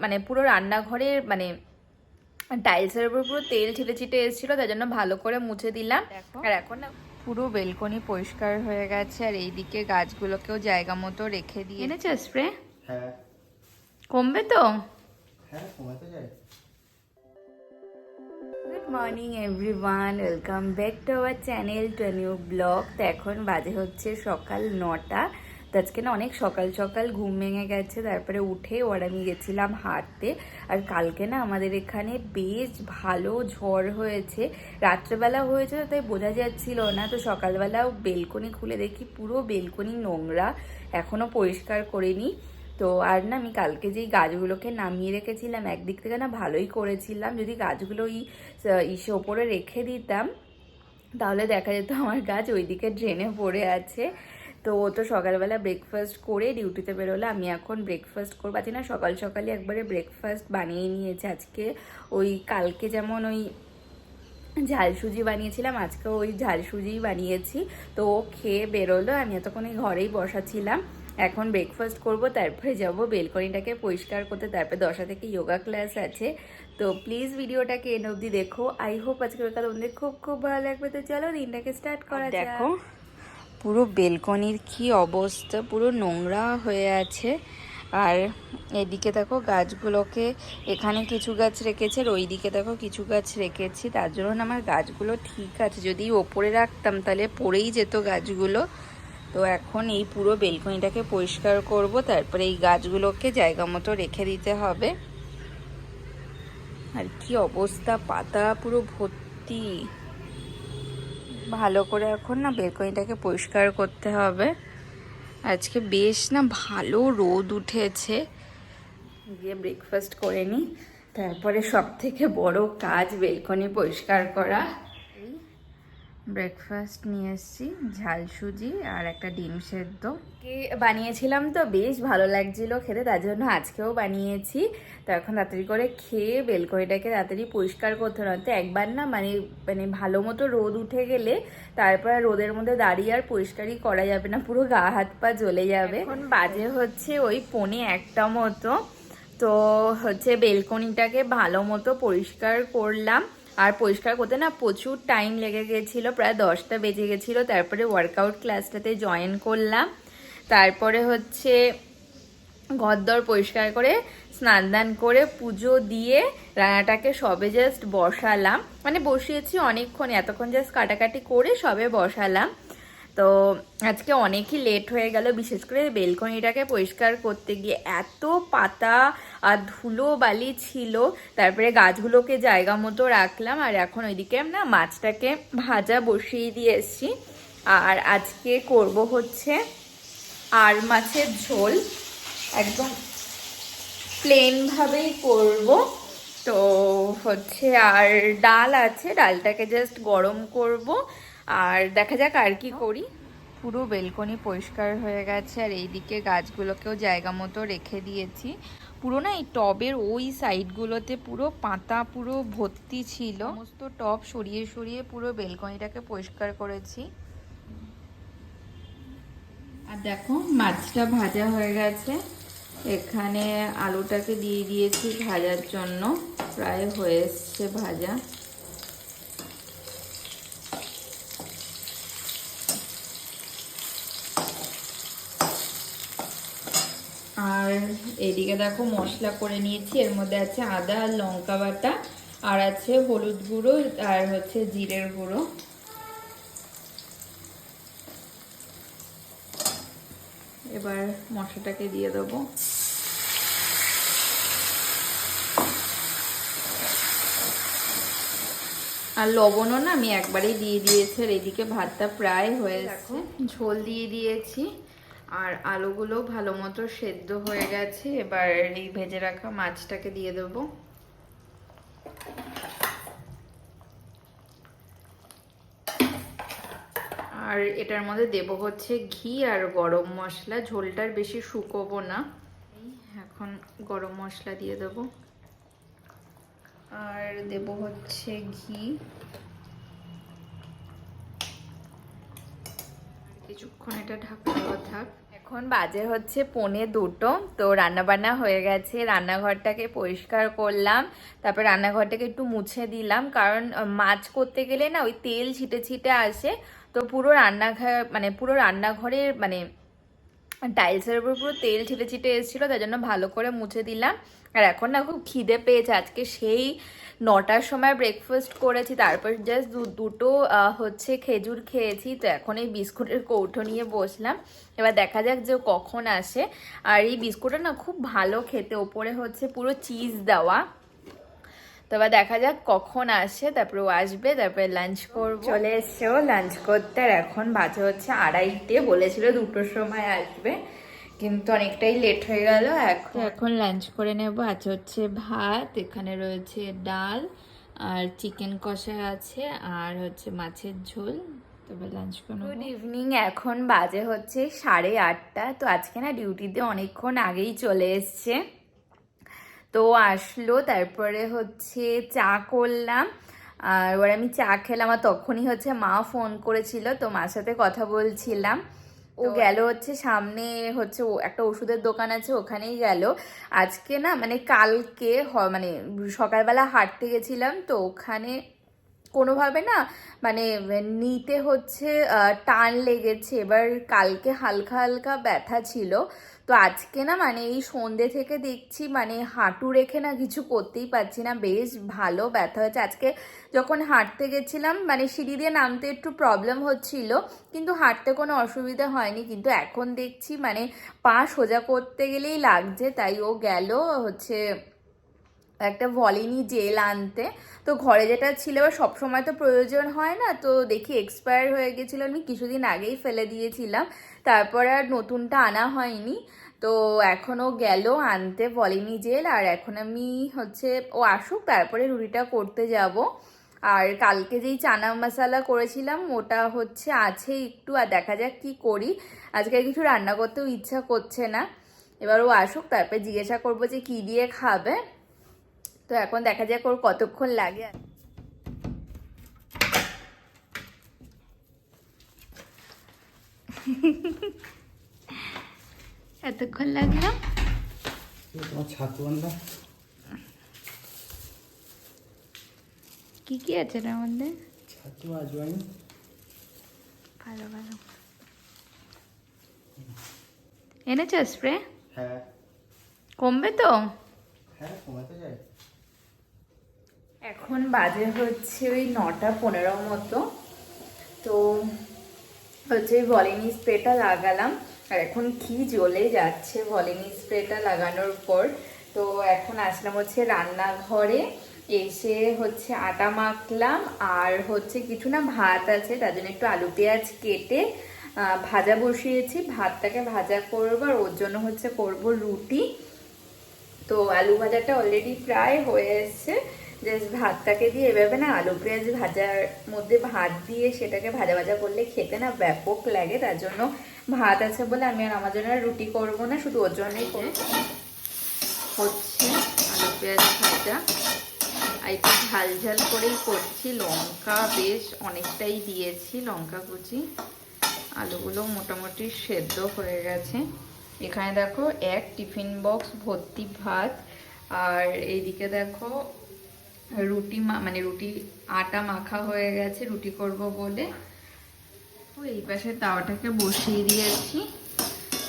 মানে পুরো রান্নাঘরের মানে টাইলসের উপর পুরো তেল ছিটে ছিটে এসেছিল তার জন্য ভালো করে মুছে দিলাম। আর এখন না পুরো বেলকনি পরিষ্কার হয়ে গেছে আর এইদিকে গাছগুলোকেও জায়গা মতো রেখে দিয়ে এনেছে স্প্রে হ্যাঁ। কমবে তো? হ্যাঁ কমাতে যায় good morning everyone welcome back to our channel to new blog তো এখন বাজে হচ্ছে সকাল নটা। আজকে না অনেক সকাল সকাল ঘুম ভেঙে গেছে, তারপরে উঠে ওর আমি গেছিলাম হাঁটতে। আর কালকে না আমাদের এখানে বেশ ভালো ঝড় হয়েছে। রাত্রেবেলা হয়েছে তাই বোঝা যাচ্ছিল না, তো সকালবেলাও বেলকনি খুলে দেখি পুরো বেলকনি নোংরা এখনও পরিষ্কার করিনি। তো আর না আমি কালকে যেই গাছগুলোকে নামিয়ে রেখেছিলাম, একদিক থেকে না ভালোই করেছিলাম। যদি গাছগুলো ওই ইসে ওপরে রেখে দিতাম, তাহলে দেখা যেত আমার গাছ ওইদিকে ড্রেনে পড়ে আছে। তো ও তো সকালবেলা ব্রেকফাস্ট করে ডিউটিতে বেরোলো। আমি এখন ব্রেকফাস্ট করব। আছি না সকাল সকালে একবারে ব্রেকফাস্ট বানিয়ে নিয়েছে। আজকে ওই কালকে যেমন ওই ঝাল সুজি বানিয়েছিলাম আজকে ওই ঝাল সুজিই বানিয়েছি। তো ও খেয়ে বেরোলো। আমি এতক্ষণ এই ঘরেই বসাছিলাম। এখন ব্রেকফাস্ট করব তারপরে যাব বেলকনিটাকে পরিষ্কার করতে। তারপরে দশটা থেকে যোগা ক্লাস আছে। তো প্লিজ ভিডিওটাকে এন অবধি দেখো। আই হোপ আজকে তোমাদের খুব খুব ভালো লাগবে। তো চলো দিনটাকে স্টার্ট করা দেখো পুরো বেলকনির কি অবস্থা? পুরো নোংরা হয়ে আছে। আর এদিকে দেখো গাছগুলোকে এখানে কিছু গাছ রেখেছে আর ওইদিকে দেখো কিছু গাছ রেখেছি। তার জন্য আমার গাছগুলো ঠিক আছে। যদি ওপরে রাখতাম তাহলে পড়েই যেত গাছগুলো। তো এখন এই পুরো বেলকনিটাকে পরিষ্কার করব। তারপরে এই গাছগুলোকে জায়গা মতো রেখে দিতে হবে। আর কি অবস্থা? পাতা পুরো ভর্তি। ভালো করে এখন না বেলকনিটাকে পরিষ্কার করতে হবে। আজকে বেশ না ভালো রোদ উঠেছে। গিয়ে ব্রেকফাস্ট করে নিই তারপরে সব থেকে বড় কাজ বেলকনি পরিষ্কার করা। ব্রেকফাস্ট নিয়ে এসেছি ঝাল সুজি আর একটা ডিম সেদ্ধ। কে বানিয়েছিলাম তো বেশ ভালো লাগছিল খেতে তার জন্য আজকেও বানিয়েছি। তো এখন তাড়াতাড়ি করে খেয়ে বেলকনিটাকে তাড়াতাড়ি পরিষ্কার করতে হবে তো একবার না মানে মানে ভালো মতো রোদ উঠে গেলে তারপর আর রোদের মধ্যে দাঁড়িয়ে আর পরিষ্কারই করা যাবে না পুরো গা হাত পা জ্বলে যাবে। এখন বাজে হচ্ছে ওই পনে একটা মতো তো হচ্ছে বেলকনিটাকে ভালো মতো পরিষ্কার করলাম। আর পরিষ্কার করতে না প্রচুর টাইম লেগে গেছিল, প্রায় দশটা বেজে গেছিল। তারপরে ওয়ার্কআউট ক্লাসটাতে জয়েন করলাম। তারপরে হচ্ছে ঘরদর পরিষ্কার করে, স্নান দান করে, পুজো দিয়ে রান্নাটাকে সবে জাস্ট বসালাম। মানে বসিয়েছি অনেকক্ষণ, এতক্ষণ জাস্ট কাটাকাটি করে সবে বসালাম। তো আজকে অনেকই লেট হয়ে গেল, বিশেষ করে বেলকনিটাকে পরিষ্কার করতে গিয়ে এত পাতা আর ধুলো বালি ছিল। তারপরে গাছগুলোকে জায়গা মতো রাখলাম আর এখন ওইদিকে না মাছটাকে ভাজা বসিয়ে দিয়ে এসছি। আর আজকে করব হচ্ছে আর মাছের ঝোল। একদম প্লেনভাবেই করব। তো হচ্ছে আর ডাল আছে, ডালটাকে জাস্ট গরম করব। আর দেখা যাক আর কি করি। পুরো বেলকনি পরিষ্কার হয়ে গেছে আর এইদিকে গাছগুলোকেও জায়গা মতো রেখে দিয়েছি। পুরো না এই টবের ওই সাইডগুলোতে পুরো পাতা পুরো ভর্তি ছিল। সমস্ত টব সরিয়ে সরিয়ে পুরো বেলকনিটাকে পরিষ্কার করেছি। আর দেখো মাছটা ভাজা হয়ে গেছে। এখানে আলুটাকে দিয়ে দিয়েছি ভাজার জন্য। প্রায় হয়ে এসছে ভাজা। আর এদিকে দেখো মশলা করে নিয়েছি। এর মধ্যে আছে আদা আর লঙ্কা বাটা আর আছে হলুদ গুঁড়ো আর হচ্ছে জিরের গুঁড়ো। এবার মশলাটাকে দিয়ে দেবো। আর লবণও না আমি একবারেই দিয়ে দিয়েছি আর এদিকে ভাতটা প্রায় হয়ে দেখো ঝোল দিয়ে দিয়েছি। আর আলুগুলো ভালো মতো সেদ্ধ হয়ে গেছে। এবার এই ভেজে রাখা মাছটাকে দিয়ে দেবো। আর এটার মধ্যে দেব হচ্ছে ঘি আর গরম মশলা। ঝোলটার বেশি শুকোবো না। এখন গরম মশলা দিয়ে দেব। আর দেব হচ্ছে ঘি। কিছুক্ষণ এটা ঢাকা দেওয়া থাক। এখন বাজে হচ্ছে পৌনে দুটো, তো রান্নাবান্না হয়ে গেছে। রান্নাঘরটাকে পরিষ্কার করলাম, তারপর রান্নাঘরটাকে একটু মুছে দিলাম, কারণ মাছ করতে গেলে না ওই তেল ছিটে ছিটে আসে, তো পুরো রান্নাঘর মানে পুরো রান্নাঘরের মানে টাইলসের উপর পুরো তেল ছিটে ছিটে এসেছিল তাই জন্য ভালো করে মুছে দিলাম। আর এখন না খুব খিদে পেয়েছে, আজকে সেই নটার সময় ব্রেকফাস্ট করেছি, তারপর জাস্ট দুটো হচ্ছে খেজুর খেয়েছি, তো এখন এই বিস্কুটের কৌটো নিয়ে বসলাম। এবার দেখা যাক যে কখন আসে। আর এই বিস্কুটটা না খুব ভালো খেতে, ওপরে হচ্ছে পুরো চিজ দেওয়া। তো এবার দেখা যাক কখন আসে, তারপরে ও আসবে, তারপরে লাঞ্চ করব। চলে এসছে ও লাঞ্চ করতে, আর এখন বাজে হচ্ছে আড়াইটে, বলেছিল দুটোর সময় আসবে। কিন্তু অনেকটাই লেট হয়ে গেল এখন এখন লাঞ্চ করে নেব। আজ হচ্ছে ভাত এখানে রয়েছে ডাল আর চিকেন কষা আছে আর হচ্ছে মাছের ঝোল। তবে লাঞ্চ করে গুড ইভিনিং এখন বাজে হচ্ছে সাড়ে আটটা। তো আজকে না ডিউটিতে অনেকক্ষণ আগেই চলে এসছে। তো আসলো তারপরে হচ্ছে চা করলাম। আর এবার আমি চা খেলাম আর তখনই হচ্ছে মা ফোন করেছিল তো মার সাথে কথা বলছিলাম। ও গেল হচ্ছে সামনে হচ্ছে ও একটা ওষুধের দোকান আছে ওখানেই গেল। আজকে না মানে কালকে মানে সকালবেলা হাঁটতে গেছিলাম তো ওখানে কোনোভাবে না মানে নিতে হচ্ছে টান লেগেছে। এবার কালকে হালকা হালকা ব্যথা ছিল। তো আজকে না মানে এই সন্ধে থেকে দেখছি মানে হাঁটু রেখে না কিছু করতেই পারছি না। বেশ ভালো ব্যথা হয়েছে। আজকে যখন হাঁটতে গেছিলাম মানে সিঁড়ি দিয়ে নামতে একটু প্রবলেম হচ্ছিল, কিন্তু হাঁটতে কোনো অসুবিধা হয়নি। কিন্তু এখন দেখছি মানে পা সোজা করতে গেলেই লাগছে, তাই ও গেল, হচ্ছে একটা ভলিনি জেল আনতে। তো ঘরে যেটা ছিল, এবার সবসময় তো প্রয়োজন হয় না। তো দেখি এক্সপায়ার হয়ে গেছিল, আমি কিছুদিন আগেই ফেলে দিয়েছিলাম। তারপরে আর নতুনটা আনা হয়নি। তো এখনও গেল আনতে ভলিনি জেল। আর এখন আমি হচ্ছে, ও আসুক, তারপরে রুটিটা করতে যাব। আর কালকে যেই চানা মশালা করেছিলাম, ওটা হচ্ছে আছে একটু, আর দেখা যাক কি করি। আজকে কিছু রান্না করতেও ইচ্ছা করছে না। এবার ও আসুক, তারপরে জিজ্ঞাসা করব যে কি দিয়ে খাবে। তো এখন দেখা যাক ওর কতক্ষণ লাগে এতক্ষণ লাগল? কি কি আছে এটার মধ্যে? ছাতু আজওয়াইন। ভালো ভালো। এনেছো স্প্রে হ্যাঁ। কমবে তো? হ্যাঁ কমাতে যায় এখন বাজে হচ্ছে ওই নটা পনেরো মতো। তো হচ্ছে ওই ভলিনি স্প্রেটা লাগালাম। আর এখন কি জ্বলে যাচ্ছে ভলিনি স্প্রেটা লাগানোর পর। তো এখন আসলাম হচ্ছে রান্নাঘরে। এসে হচ্ছে আটা মাখলাম। আর হচ্ছে কিছু না ভাত আছে, তার জন্য একটু আলু পেঁয়াজ কেটে ভাজা বসিয়েছি। ভাতটাকে ভাজা করব আর ওর জন্য হচ্ছে করব রুটি। তো আলু ভাজাটা অলরেডি প্রায় হয়ে এসছে। জাস্ট ভাতটাকে দিয়ে এভাবে না আলু পেঁয়াজ ভাজার মধ্যে ভাত দিয়ে সেটাকে ভাজা ভাজা করলে খেতে না ব্যাপক লাগে, তার জন্য ভাত আছে বলে আমি আর আমার জন্য রুটি করব না, শুধু ওর জন্যই করব। হচ্ছে আলু পেঁয়াজ ভাজা। আর একটু ঝাল ঝাল করেই করছি, লঙ্কা বেশ অনেকটাই দিয়েছি, লঙ্কা কুচি। আলুগুলো মোটামুটি সেদ্ধ হয়ে গেছে। এখানে দেখো এক টিফিন বক্স ভর্তি ভাত। আর এইদিকে দেখো রুটি মানে রুটি আটা মাখা হয়ে গেছে, রুটি করব বলে। তো এই পাশে তাওয়াটাকে বসিয়ে দিয়েছি।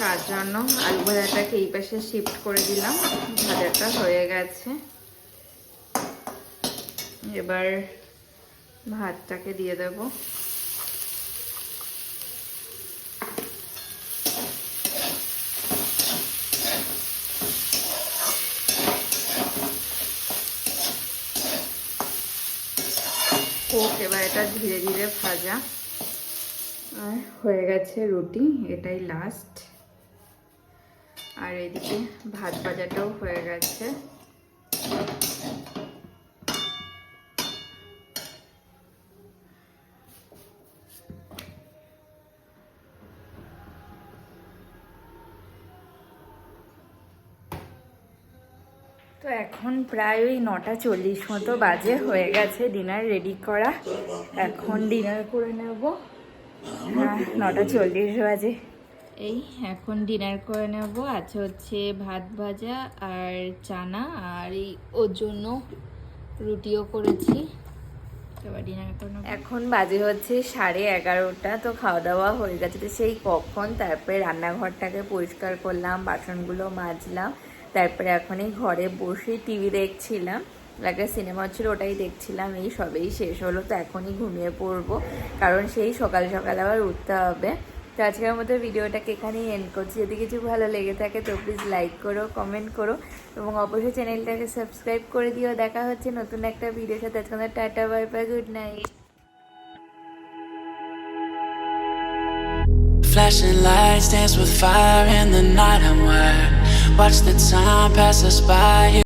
তার জন্য আলু ভাজাটাকে এই পাশে শিফট করে দিলাম। ভাজাটা হয়ে গেছে। এবার ভাতটাকে দিয়ে দেবো হোক এবার এটা ধীরে ধীরে ভাজা। আর হয়ে গেছে রুটি, এটাই লাস্ট আর এদিকে ভাত ভাজাটাও হয়ে গেছে। তো এখন প্রায় ওই নটা চল্লিশ মতো বাজে হয়ে গেছে ডিনার রেডি করা। এখন ডিনার করে নেব। হ্যাঁ নটা চল্লিশ বাজে। এই এখন ডিনার করে নেব। আছে হচ্ছে ভাত ভাজা আর চানা আর এই ওর জন্য রুটিও করেছি। এবার ডিনার করে নেব। এখন বাজে হচ্ছে সাড়ে এগারোটা তো খাওয়া দাওয়া হয়ে গেছে। তো সেই কখন তারপরে রান্নাঘরটাকে পরিষ্কার করলাম বাসনগুলো মাজলাম। তারপরে এখন এই ঘরে বসে টিভি দেখছিলাম। একটা সিনেমা ছিল ওটাই দেখছিলাম। এই সবেই শেষ হলো, তো এখনই ঘুমিয়ে পড়ব। কারণ সেই সকাল সকাল আবার উঠতে হবে। তো আজকের মতো ভিডিওটাকে এখানেই এন্ড করছি। যদি কিছু ভালো লেগে থাকে তো প্লিজ লাইক করো কমেন্ট করো এবং অবশ্যই চ্যানেলটাকে সাবস্ক্রাইব করে দিও। দেখা হচ্ছে নতুন একটা ভিডিওর সাথে। আজকে tata bye bye good night Flashing lights, dance with fire in the night. I'm wired. Watch the time pass us by.